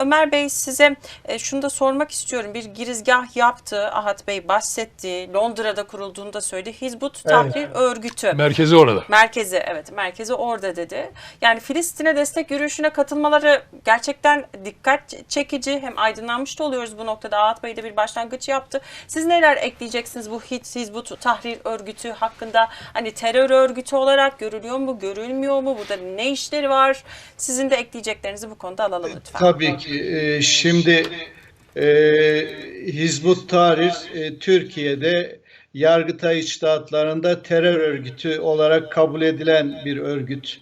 Ömer Bey size e, şunu da sormak istiyorum. Bir girizgah yaptı. Ahat Bey bahsetti. Londra'da kurulduğunu da söyledi. Hizbut Tahrir Örgütü. Merkezi orada. Merkezi evet merkezi orada dedi. Yani Filistin'e destek yürüyüşüne katılmaları gerçekten dikkat çekici. Hem aydınlanmış da oluyoruz bu noktada. Ahat Bey de bir başlangıç yaptı. Siz neler ekleyeceksiniz bu Hiz- Hizbut Tahrir Örgütü hakkında? Hani terör örgütü olarak görülüyor mu, görülmüyor mu? Burada ne işleri var? Sizin de ekleyeceklerinizi bu konuda alalım lütfen. Tabii ki. E, Şimdi e, Hizbut Tahrir e, Türkiye'de Yargıtay içtihatlarında terör örgütü olarak kabul edilen bir örgüt.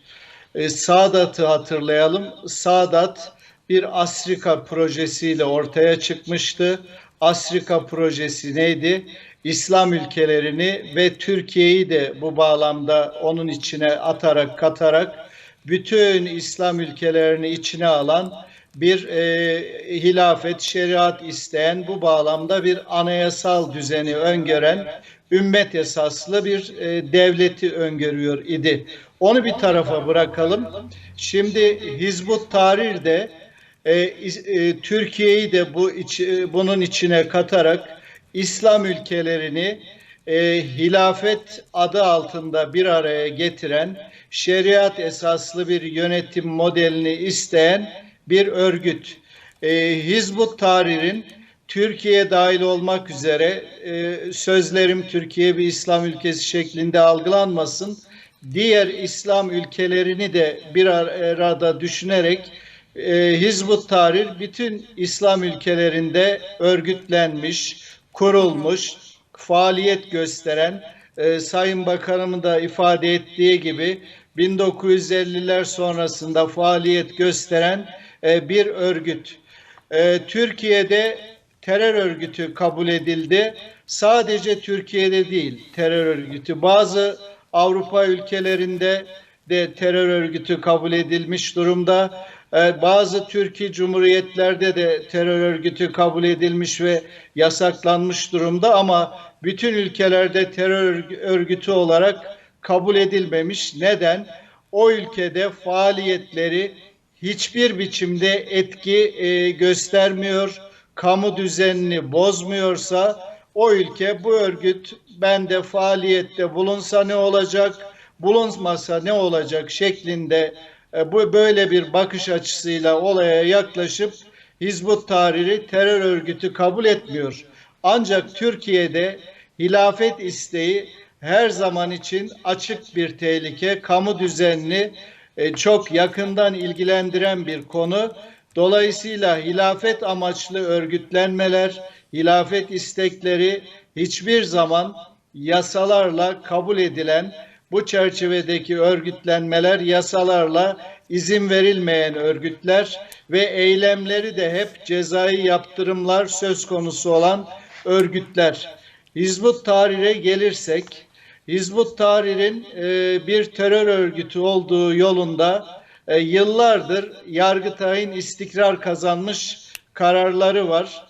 E, Sadat'ı hatırlayalım. Sadat bir Asrika projesiyle ortaya çıkmıştı. Asrika projesi neydi? İslam ülkelerini ve Türkiye'yi de bu bağlamda onun içine atarak katarak bütün İslam ülkelerini içine alan bir e, hilafet, şeriat isteyen bu bağlamda bir anayasal düzeni öngören ümmet esaslı bir e, devleti öngörüyor idi. Onu bir tarafa bırakalım. Şimdi Hizbut Tahrir de e, e, Türkiye'yi de bu iç- e, bunun içine katarak İslam ülkelerini e, hilafet adı altında bir araya getiren, şeriat esaslı bir yönetim modelini isteyen bir örgüt. E, Hizbut Tahrir'in Türkiye dahil olmak üzere e, sözlerim Türkiye bir İslam ülkesi şeklinde algılanmasın. Diğer İslam ülkelerini de bir arada düşünerek e, Hizbut Tahrir bütün İslam ülkelerinde örgütlenmiş, kurulmuş, faaliyet gösteren, e, Sayın Bakanımın da ifade ettiği gibi 1950'ler sonrasında faaliyet gösteren e, bir örgüt. E, Türkiye'de terör örgütü kabul edildi. Sadece Türkiye'de değil terör örgütü. Bazı Avrupa ülkelerinde de terör örgütü kabul edilmiş durumda. Ee, Bazı Türkiye Cumhuriyetlerde de terör örgütü kabul edilmiş ve yasaklanmış durumda ama bütün ülkelerde terör örgü- örgütü olarak kabul edilmemiş. Neden? O ülkede faaliyetleri hiçbir biçimde etki e, göstermiyor, kamu düzenini bozmuyorsa o ülke bu örgüt bende faaliyette bulunsa ne olacak, bulunmasa ne olacak şeklinde e, bu böyle bir bakış açısıyla olaya yaklaşıp Hizbut Tahrir'i terör örgütü kabul etmiyor. Ancak Türkiye'de hilafet isteği her zaman için açık bir tehlike, kamu düzenini e, çok yakından ilgilendiren bir konu. Dolayısıyla hilafet amaçlı örgütlenmeler, hilafet istekleri hiçbir zaman yasalarla kabul edilen bu çerçevedeki örgütlenmeler yasalarla izin verilmeyen örgütler ve eylemleri de hep cezai yaptırımlar söz konusu olan örgütler. Hizbut Tahrir'e gelirsek, Hizbut Tahrir'in e, bir terör örgütü olduğu yolunda e, yıllardır Yargıtay'ın istikrar kazanmış kararları var.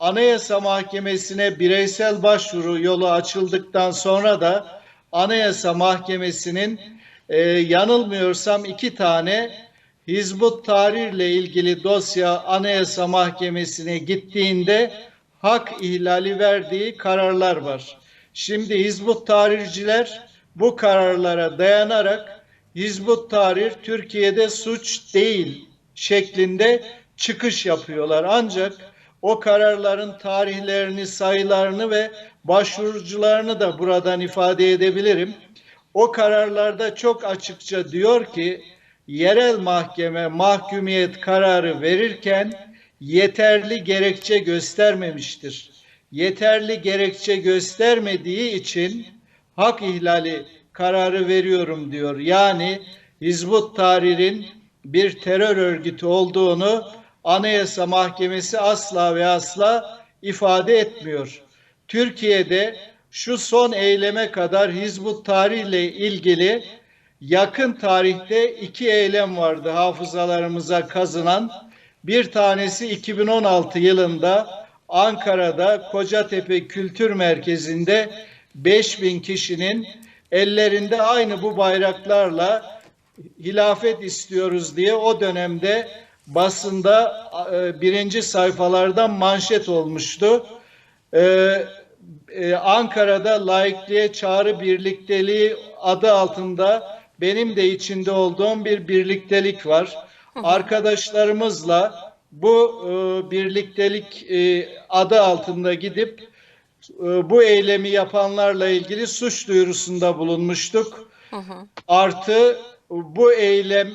Anayasa Mahkemesi'ne bireysel başvuru yolu açıldıktan sonra da Anayasa Mahkemesi'nin e, yanılmıyorsam iki tane Hizbut Tahrir ile ilgili dosya Anayasa Mahkemesi'ne gittiğinde hak ihlali verdiği kararlar var. Şimdi Hizbut Tahrirciler bu kararlara dayanarak Hizbut Tahrir Türkiye'de suç değil şeklinde çıkış yapıyorlar. Ancak o kararların tarihlerini, sayılarını ve başvurucularını da buradan ifade edebilirim. O kararlarda çok açıkça diyor ki yerel mahkeme mahkumiyet kararı verirken yeterli gerekçe göstermemiştir. Yeterli gerekçe göstermediği için hak ihlali kararı veriyorum diyor. Yani Hizbut Tahrir'in bir terör örgütü olduğunu Anayasa Mahkemesi asla ve asla ifade etmiyor. Türkiye'de şu son eyleme kadar Hizbut Tahrir ile ilgili yakın tarihte iki eylem vardı hafızalarımıza kazınan. Bir tanesi 2016 yılında Ankara'da Kocatepe Kültür Merkezi'nde 5000 kişinin ellerinde aynı bu bayraklarla hilafet istiyoruz diye o dönemde basında e, birinci sayfalardan manşet olmuştu. E, e, Ankara'da laikliğe çağrı birlikteliği adı altında benim de içinde olduğum bir birliktelik var. Arkadaşlarımızla bu e, birliktelik e, adı altında gidip e, bu eylemi yapanlarla ilgili suç duyurusunda bulunmuştuk. Artı bu eylem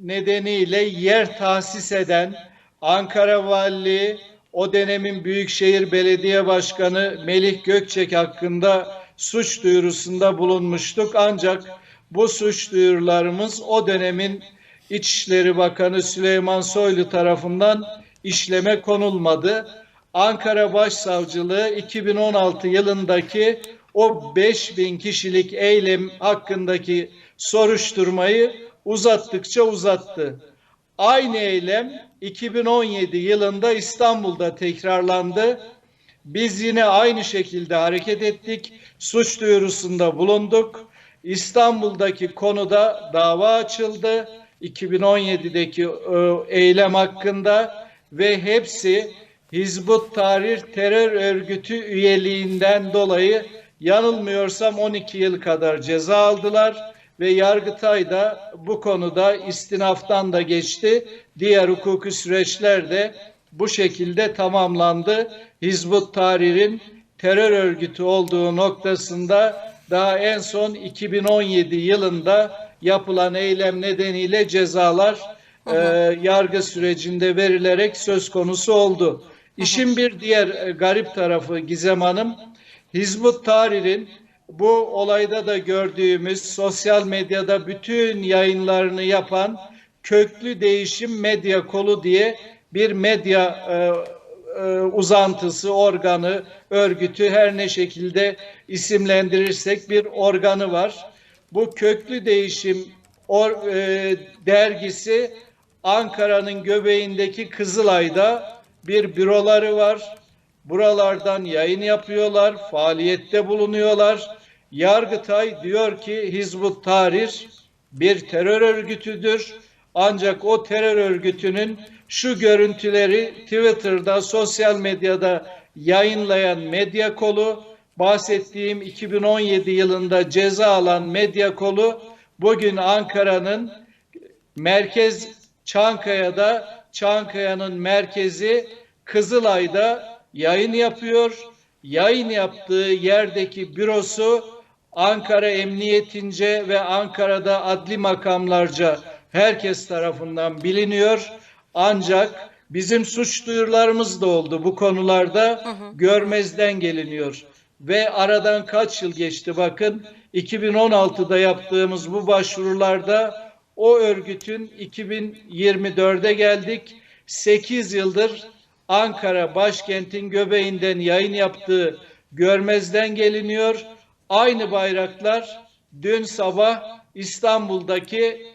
nedeniyle yer tahsis eden Ankara Valiliği, o dönemin Büyükşehir Belediye Başkanı Melih Gökçek hakkında suç duyurusunda bulunmuştuk. Ancak bu suç duyurularımız o dönemin İçişleri Bakanı Süleyman Soylu tarafından işleme konulmadı. Ankara Başsavcılığı 2016 yılındaki o 5000 kişilik eylem hakkındaki soruşturmayı uzattıkça uzattı. Aynı eylem 2017 yılında İstanbul'da tekrarlandı. Biz yine aynı şekilde hareket ettik. Suç duyurusunda bulunduk. İstanbul'daki konuda dava açıldı. 2017'deki e, eylem hakkında ve hepsi Hizbut Tahrir terör örgütü üyeliğinden dolayı yanılmıyorsam 12 yıl kadar ceza aldılar ve Yargıtay da bu konuda istinaftan da geçti. Diğer hukuki süreçler de bu şekilde tamamlandı. Hizbut Tahrir'in terör örgütü olduğu noktasında daha en son 2017 yılında yapılan eylem nedeniyle cezalar e, yargı sürecinde verilerek söz konusu oldu. İşin bir diğer e, garip tarafı Gizem Hanım, Hizbut Tahrir'in bu olayda da gördüğümüz sosyal medyada bütün yayınlarını yapan köklü değişim medya kolu diye bir medya e, e, uzantısı, organı, örgütü her ne şekilde isimlendirirsek bir organı var. Bu köklü değişim or, e, dergisi Ankara'nın göbeğindeki Kızılay'da bir büroları var. Buralardan yayın yapıyorlar, faaliyette bulunuyorlar. Yargıtay diyor ki Hizbut Tahrir bir terör örgütüdür. Ancak o terör örgütünün şu görüntüleri Twitter'da, sosyal medyada yayınlayan medya kolu, bahsettiğim 2017 yılında ceza alan medya kolu bugün Ankara'nın merkez Çankaya'da, Çankaya'nın merkezi Kızılay'da yayın yapıyor. Yayın yaptığı yerdeki bürosu Ankara Emniyetince ve Ankara'da adli makamlarca herkes tarafından biliniyor. Ancak bizim suç duyurularımız da oldu bu konularda görmezden geliniyor. Ve aradan kaç yıl geçti bakın 2016'da yaptığımız bu başvurularda o örgütün 2024'e geldik. 8 yıldır Ankara başkentin göbeğinden yayın yaptığı görmezden geliniyor. Aynı bayraklar dün sabah İstanbul'daki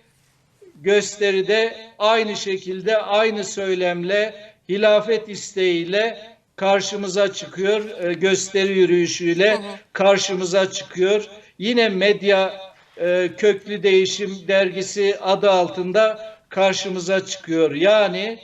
gösteride aynı şekilde aynı söylemle hilafet isteğiyle karşımıza çıkıyor. E, gösteri yürüyüşüyle karşımıza çıkıyor. Yine medya e, köklü değişim dergisi adı altında karşımıza çıkıyor. Yani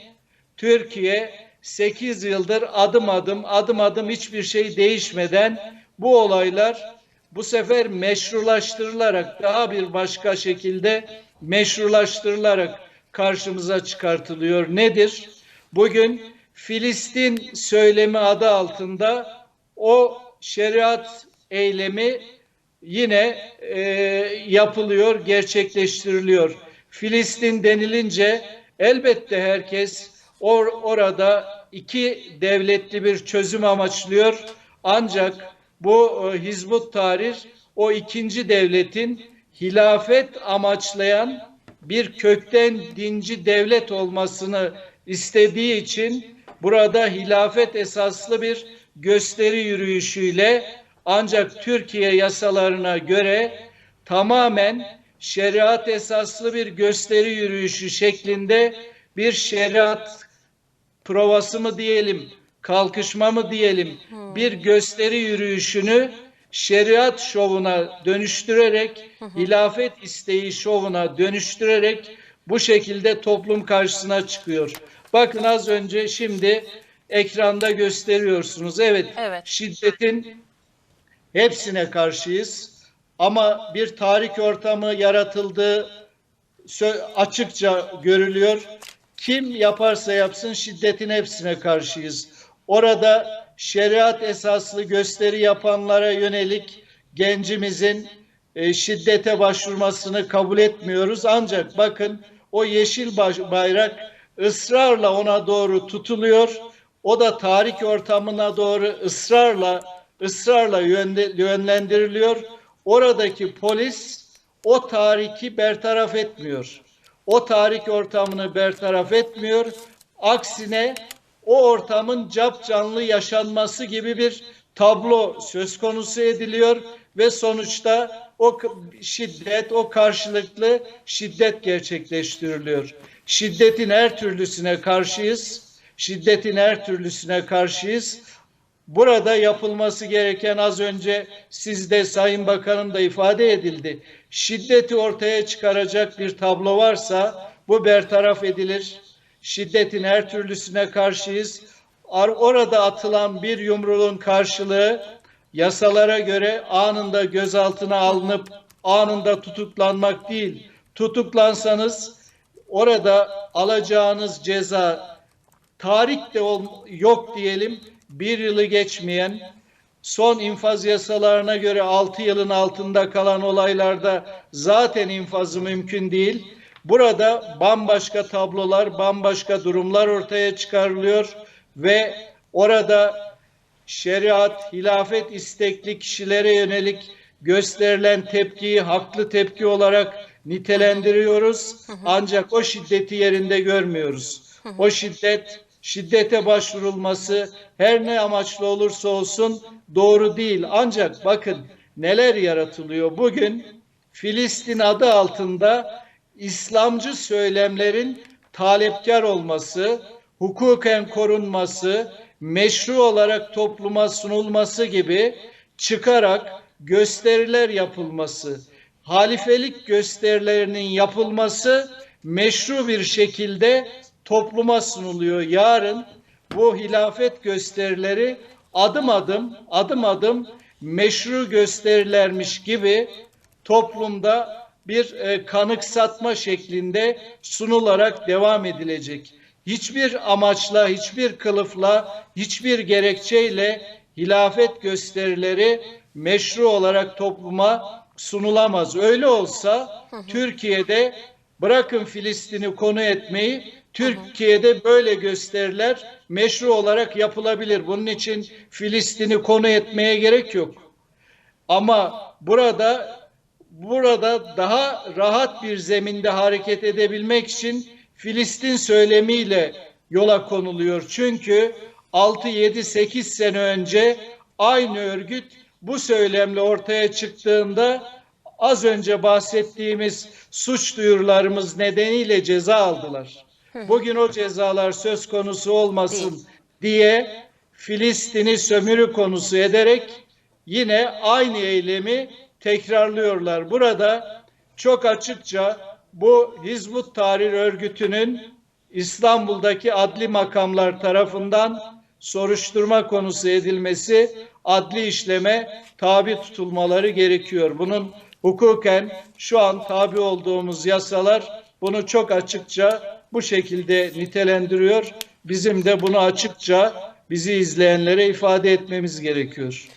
Türkiye 8 yıldır adım adım adım adım hiçbir şey değişmeden bu olaylar bu sefer meşrulaştırılarak daha bir başka şekilde meşrulaştırılarak karşımıza çıkartılıyor. Nedir? Bugün Filistin söylemi adı altında o şeriat eylemi yine e, yapılıyor, gerçekleştiriliyor. Filistin denilince elbette herkes or, orada iki devletli bir çözüm amaçlıyor. Ancak bu e, Hizbut Tahrir o ikinci devletin hilafet amaçlayan bir kökten dinci devlet olmasını istediği için burada hilafet esaslı bir gösteri yürüyüşüyle ancak Türkiye yasalarına göre tamamen şeriat esaslı bir gösteri yürüyüşü şeklinde bir şeriat provası mı diyelim, kalkışma mı diyelim, bir gösteri yürüyüşünü şeriat şovuna dönüştürerek, hilafet isteği şovuna dönüştürerek bu şekilde toplum karşısına çıkıyor. Bakın az önce şimdi ekranda gösteriyorsunuz. Evet, Evet. şiddetin hepsine karşıyız. Ama bir tarih ortamı yaratıldığı açıkça görülüyor. Kim yaparsa yapsın şiddetin hepsine karşıyız. Orada şeriat esaslı gösteri yapanlara yönelik gencimizin e, şiddete başvurmasını kabul etmiyoruz. Ancak bakın o yeşil bayrak ısrarla ona doğru tutuluyor. O da tarih ortamına doğru ısrarla ısrarla yönlendiriliyor. Oradaki polis o tarihi bertaraf etmiyor. O tarih ortamını bertaraf etmiyor. Aksine o ortamın cap canlı yaşanması gibi bir tablo söz konusu ediliyor ve sonuçta o şiddet, o karşılıklı şiddet gerçekleştiriliyor. Şiddetin her türlüsüne karşıyız. Şiddetin her türlüsüne karşıyız. Burada yapılması gereken az önce sizde Sayın Bakanım da ifade edildi. Şiddeti ortaya çıkaracak bir tablo varsa bu bertaraf edilir. Şiddetin her türlüsüne karşıyız. Ar- Orada atılan bir yumruğun karşılığı yasalara göre anında gözaltına alınıp anında tutuklanmak değil. Tutuklansanız orada alacağınız ceza tarih de yok diyelim bir yılı geçmeyen son infaz yasalarına göre 6 yılın altında kalan olaylarda zaten infazı mümkün değil. Burada bambaşka tablolar, bambaşka durumlar ortaya çıkarılıyor ve orada şeriat, hilafet istekli kişilere yönelik gösterilen tepkiyi haklı tepki olarak nitelendiriyoruz. Ancak o şiddeti yerinde görmüyoruz. O şiddet, şiddete başvurulması her ne amaçlı olursa olsun doğru değil. Ancak bakın neler yaratılıyor. Bugün Filistin adı altında İslamcı söylemlerin talepkar olması, hukuken korunması, meşru olarak topluma sunulması gibi çıkarak gösteriler yapılması, halifelik gösterilerinin yapılması meşru bir şekilde topluma sunuluyor. Yarın bu hilafet gösterileri adım adım adım adım meşru gösterilermiş gibi toplumda bir e, kanıksatma şeklinde sunularak devam edilecek. Hiçbir amaçla, hiçbir kılıfla, hiçbir gerekçeyle hilafet gösterileri meşru olarak topluma sunulamaz. Öyle olsa Türkiye'de bırakın Filistin'i konu etmeyi, Türkiye'de böyle gösteriler meşru olarak yapılabilir. Bunun için Filistin'i konu etmeye gerek yok. Ama burada burada daha rahat bir zeminde hareket edebilmek için Filistin söylemiyle yola konuluyor. Çünkü 6 7 8 sene önce aynı örgüt bu söylemle ortaya çıktığında az önce bahsettiğimiz suç duyurularımız nedeniyle ceza aldılar. Bugün o cezalar söz konusu olmasın diye Filistin'i sömürü konusu ederek yine aynı eylemi tekrarlıyorlar. Burada çok açıkça bu Hizbut Tahrir örgütünün İstanbul'daki adli makamlar tarafından soruşturma konusu edilmesi, adli işleme tabi tutulmaları gerekiyor. Bunun hukuken şu an tabi olduğumuz yasalar bunu çok açıkça bu şekilde nitelendiriyor. Bizim de bunu açıkça bizi izleyenlere ifade etmemiz gerekiyor.